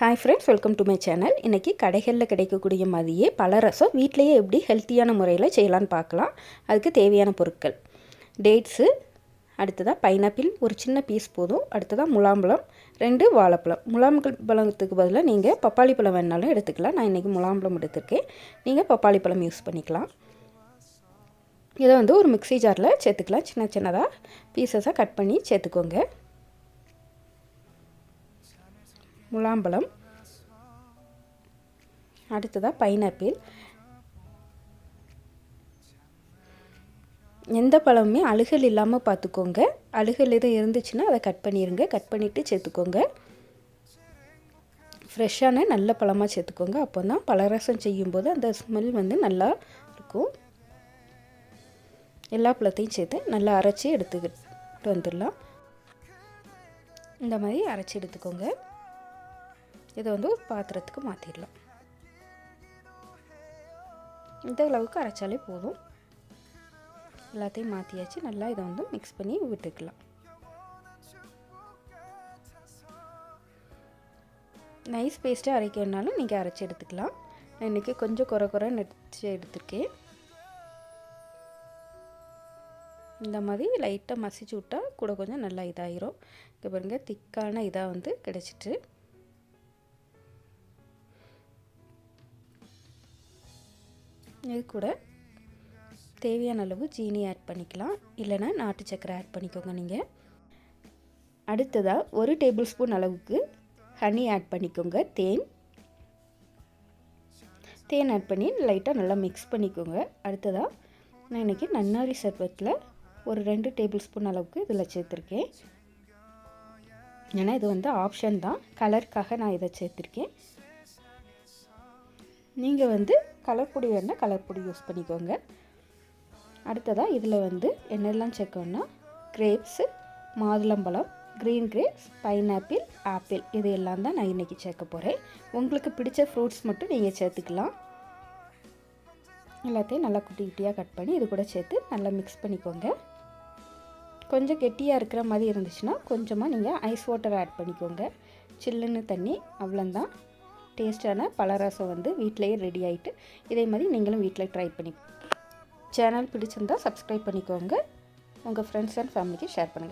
Hi friends welcome to my channel இன்றைக்கி கடைகளில் கிடைக்கக்கூடிய மாதிரியே பல ரசம் வீட்டிலையே எப்படி ஹெல்த்தியான முறையில் செய்யலான்னு பார்க்கலாம். அதுக்கு தேவையான பொருட்கள். டேட்ஸு அடுத்ததாக பைனாப்பிள் ஒரு சின்ன பீஸ் போதும். அடுத்ததாக முலாம்பழம் ரெண்டு வாழைப்பழம். முலாம்பழத்துக்கு பதிலாக நீங்கள் பப்பாளி பழம் வேணாலும் எடுத்துக்கலாம். நான் இன்றைக்கி முலாம்பழம் எடுத்திருக்கேன். நீங்கள் பப்பாளி பழம் யூஸ் பண்ணிக்கலாம். இதை வந்து ஒரு மிக்ஸி ஜாரில் சேர்த்துக்கலாம். சின்ன சின்னதாக பீசஸாக கட் பண்ணி சேர்த்துக்கோங்க. முலாம்பழம். அடுத்ததாக பைனாப்பிள். எந்த பழமுமே அழுகல் இல்லாமல் பார்த்துக்கோங்க அழுகல் எதுவும் இருந்துச்சுன்னா அதை கட் பண்ணிடுங்க கட் பண்ணிவிட்டு சேர்த்துக்கோங்க. ஃப்ரெஷ்ஷான நல்ல பழமாக சேர்த்துக்கோங்க. அப்போ தான் பழரசம் செய்யும்போது அந்த ஸ்மெல் வந்து நல்லா இருக்கும். எல்லா பழத்தையும் சேர்த்து நல்லா அரைச்சி எடுத்துக்கிட்டு வந்துடலாம். இந்த மாதிரி அரைச்சி எடுத்துக்கோங்க. இதை வந்து ஒரு பாத்திரத்துக்கு மாற்றிடலாம் இந்த அளவுக்கு அரைச்சாலே போதும். எல்லாத்தையும் மாற்றியாச்சு நல்லா இதை வந்து மிக்ஸ் பண்ணி விட்டுக்கலாம். நைஸ் பேஸ்ட்டாக அரைக்க வேணாலும் நீங்கள் அரைச்சி எடுத்துக்கலாம். நான் இன்றைக்கி கொஞ்சம் குறை குறை நடிச்சு எடுத்துருக்கேன். இந்த மாதிரி லைட்டாக மசிச்சு விட்டால் கூட கொஞ்சம் நல்லா இதாகிரும் இங்கே பாருங்கள் திக்கான இதாக வந்து கிடச்சிட்டு. இது கூட தேவையான அளவு ஜீனி ஆட் பண்ணிக்கலாம். இல்லைனா நாட்டு சக்கரை ஆட் பண்ணிக்கோங்க நீங்கள் அடுத்ததாக ஒரு டேபிள் ஸ்பூன் அளவுக்கு ஹனி ஆட் பண்ணிக்கோங்க தேன். தேன் ஆட் பண்ணி லைட்டாக நல்லா மிக்ஸ் பண்ணிக்கோங்க. அடுத்ததாக நான் இன்றைக்கி நன்னாரி சர்பத்தில் ஒரு ரெண்டு டேபிள் ஸ்பூன் அளவுக்கு இதில் சேர்த்துருக்கேன். ஏன்னா இது வந்து ஆப்ஷன் தான். கலருக்காக நான் இதை சேர்த்துருக்கேன். நீங்கள் வந்து கலர் பொடி வேணால் கலர் பொடி யூஸ் பண்ணிக்கோங்க. அடுத்ததாக இதில் வந்து என்னெல்லாம் சேர்க்கணும்னா கிரேப்ஸு மாதுளம்பழம் க்ரீன் கிரேப்ஸ் பைனாப்பிள் ஆப்பிள் இது எல்லாம் தான் நான் இன்றைக்கி சேர்க்க போகிறேன் உங்களுக்கு பிடிச்ச ஃப்ரூட்ஸ் மட்டும் நீங்கள் சேர்த்துக்கலாம். எல்லாத்தையும் நல்லா குட்டி குட்டியாக கட் பண்ணி இது கூட சேர்த்து நல்லா மிக்ஸ் பண்ணிக்கோங்க. கொஞ்சம் கெட்டியாக இருக்கிற மாதிரி இருந்துச்சுன்னா கொஞ்சமாக நீங்கள் ஐஸ் வாட்டர் ஆட் பண்ணிக்கோங்க. சில்லுன்னு தண்ணி அவ்வளோந்தான் டேஸ்டான பழரசம் வந்து வீட்டிலையே ரெடி ஆகிட்டு இதே மாதிரி நீங்களும் வீட்டில் ட்ரை பண்ணி சேனல் பிடிச்சிருந்தால் சப்ஸ்கிரைப் பண்ணிக்கோங்க. உங்கள் ஃப்ரெண்ட்ஸ் அண்ட் ஃபேமிலிக்கு ஷேர் பண்ணுங்கள்